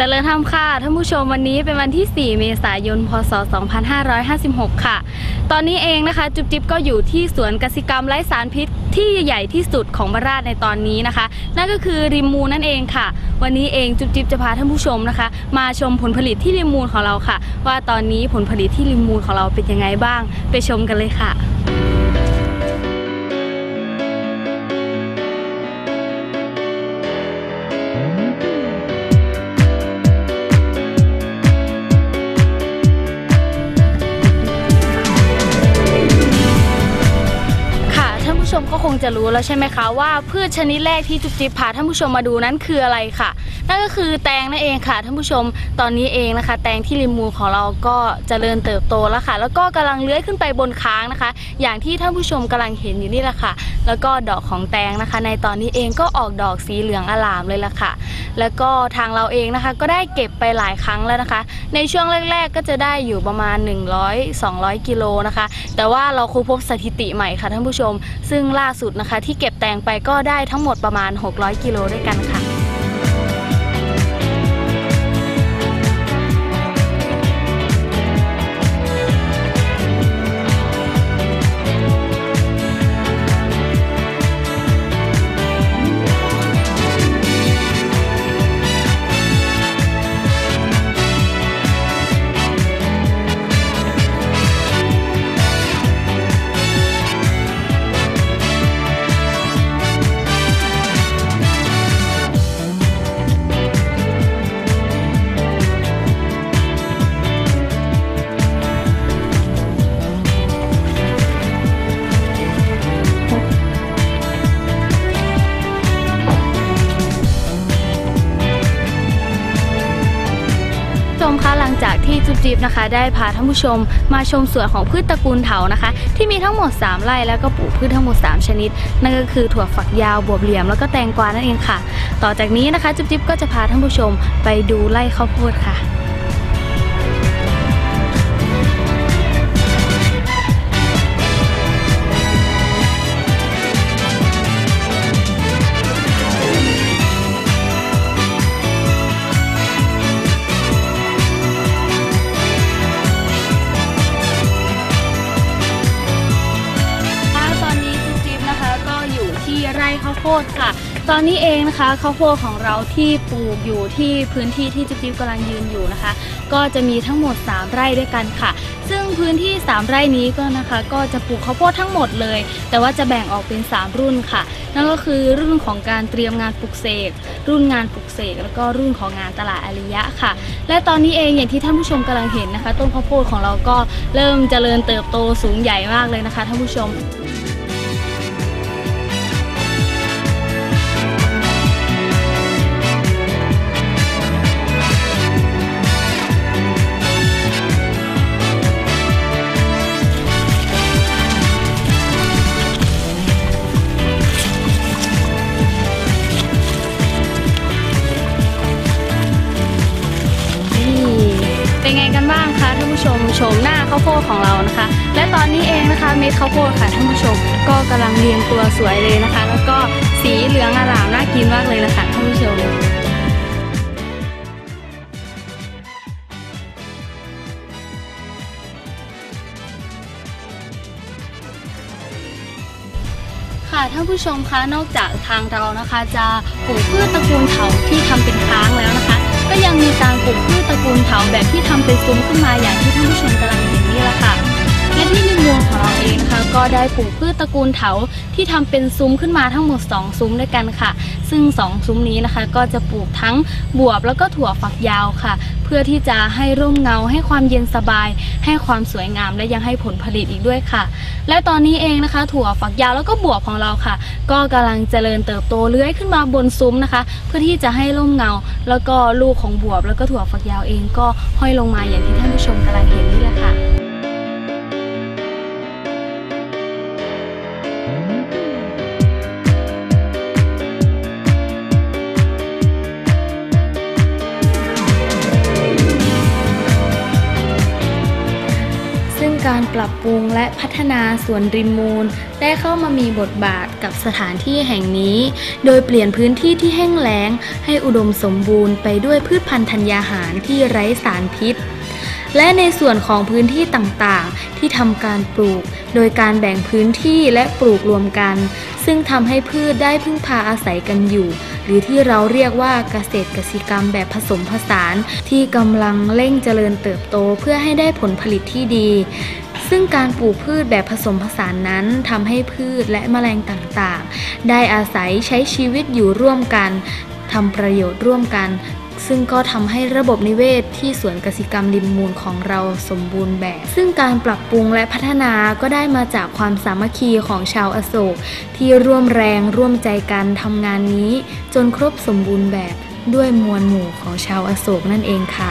เจริญธรรมค่ะท่านผู้ชมวันนี้เป็นวันที่ 4 เมษายน พศ 2556 ค่ะ ตอนนี้เองนะคะ จุ๊บจิ๊บก็อยู่ที่สวนกสิกรรมไร้สารพิษที่ใหญ่ที่สุดของบราชในตอนนี้นะคะ นั่นก็คือริมมูนั่นเองค่ะ วันนี้เองจุ๊บจิ๊บจะพาท่านผู้ชมนะคะ มาชมผลผลิตที่ริมมูลของเราค่ะ ว่าตอนนี้ผลผลิตที่ริมมูลของเราเป็นยังไงบ้าง ไปชมกันเลยค่ะ มก็คงจะรู้แล้วใช่ไหมคะว่าพืชชนิดแรกที่จุ๊บจิ๊บพาท่านผู้ชมมาดูนั้นคืออะไรค่ะ นั่นก็คือแตงนั่นเองค่ะท่านผู้ชมตอนนี้เองนะคะ แตงที่ริมมูลของเราก็เจริญเติบโตแล้วค่ะ แล้วก็กำลังเลื้อยขึ้นไปบนค้างนะคะ อย่างที่ท่านผู้ชมกำลังเห็นอยู่นี่แหละค่ะ แล้วก็ดอกของแตงนะคะ ในตอนนี้เองก็ออกดอกสีเหลืองอลามเลยล่ะค่ะ แล้วก็ทางเราเองนะคะก็ได้เก็บไปหลายครั้งแล้วนะคะ ในช่วงแรก ๆ ก็จะได้อยู่ประมาณ 100-200 กิโลนะคะ แต่ว่าเราค้นพบสถิติใหม่ค่ะท่านผู้ชม ซึ่งล่าสุดนะคะ ที่เก็บแตงไปก็ได้ทั้งหมดประมาณ 600 กิโลด้วยกันค่ะ ที่จุ๊บจิ๊บนะคะ ได้พาท่านผู้ชมมาชมสวนของพืชตระกูลเถานะคะ ที่มีทั้งหมด 3 ไร่แล้วก็ปลูกพืชทั้งหมด 3 ชนิด นั่นก็คือถั่วฝักยาวบวบเหลี่ยม แล้วก็แตงกวานั่นเองค่ะ ต่อจากนี้นะคะ จิ๊บจิ๊บก็จะพาท่านผู้ชมไปดูไร่ข้าวโพดค่ะ โพดค่ะ ตอนนี้เองนะคะข้าวโพดของเราที่ปลูกอยู่ที่พื้นที่ที่จุ๊บจิ๊บกำลังยืนอยู่นะคะ ก็จะมีทั้งหมด 3 ไร่ด้วยกันค่ะ ซึ่งพื้นที่ 3 ไร่นี้ก็นะคะ ก็จะปลูกข้าวโพดทั้งหมดเลย แต่ว่าจะแบ่งออกเป็น 3 รุ่นค่ะ นั่นก็คือรุ่นของการเตรียมงานปลูกเสกรุ่นงานปลูกเสกแล้วก็รุ่นของงานตลาดอาริยะค่ะ และตอนนี้เองอย่างที่ท่านผู้ชมกำลังเห็นนะคะ ต้นข้าวโพดของเราก็เริ่มเจริญเติบโตสูงใหญ่มากเลยนะคะท่านผู้ชม ชมชมหน้าข้าวโพดของเรานะคะ และตอนนี้เองนะคะเม็ดข้าวโพดค่ะท่านผู้ชม ก็กำลังเรียงตัวสวยเลยนะคะ แล้วก็สีเหลืองอร่ามน่ากินมากเลยนะคะท่านผู้ชมค่ะท่านผู้ชมคะนอกจากทางเรานะคะ จะปลูกพืชตระกูลเถาที่ทำเป็นค้างแล้วนะคะ ก็ยังมีการปลูกพืชตระกูลเถาแบบที่ทำเป็นซุ้มขึ้นมาอย่างที่ท่านผู้ชมกำลัง ที่ริมมูลของเราเองนะคะ ก็ได้ปลูกพืชตระกูลเถาที่ทำเป็นซุ้มขึ้นมาทั้งหมด 2 ซุ้มด้วยกันค่ะ ซึ่ง 2 ซุ้มนี้นะคะ ก็จะปลูกทั้งบวบแล้วก็ถั่วฝักยาวค่ะ เพื่อที่จะให้ร่มเงาให้ความเย็นสบาย ให้ความสวยงามและยังให้ผลผลิตอีกด้วยค่ะ และตอนนี้เองนะคะ ถั่วฝักยาวแล้วก็บวบของเราค่ะ ก็กำลังเจริญเติบโตเลื้อยขึ้นมาบนซุ้มนะคะ เพื่อที่จะให้ร่มเงา แล้วก็ลูกของบวบ แล้วก็ถั่วฝักยาวเองก็ห้อยลงมาอย่างที่ท่านผู้ชมกำลังเห็นนี่แหละค่ะ ปรับปรุงและพัฒนาสวนริมมูล ได้เข้ามามีบทบาทกับสถานที่แห่งนี้ โดยเปลี่ยนพื้นที่ที่แห้งแล้ง ให้อุดมสมบูรณ์ไปด้วยพืชพันธุ์ธัญญาหารที่ไร้สารพิษ และในส่วนของพื้นที่ต่างๆ ที่ทำการปลูก โดยการแบ่งพื้นที่และปลูกรวมกัน ซึ่งทำให้พืชได้พึ่งพาอาศัยกันอยู่หรือที่เราเรียกว่าเกษตรกสิกรรมแบบผสมผสาน ที่กำลังเร่งเจริญเติบโตเพื่อให้ได้ผลผลิตที่ดี ซึ่งการปลูกพืชแบบผสมผสานนั้นทำให้พืชและแมลงต่างๆ ได้อาศัยใช้ชีวิตอยู่ร่วมกันทำประโยชน์ร่วมกัน ซึ่งก็ทำให้ระบบนิเวศที่สวนกสิกรรมริมมูลของเราสมบูรณ์แบบ ซึ่งการปรับปรุงและพัฒนาก็ได้มาจากความสามัคคีของชาวอโศก ที่ร่วมแรงร่วมใจกันทำงานนี้ จนครบสมบูรณ์แบบด้วยมวลหมู่ของชาวอโศกนั่นเองค่ะ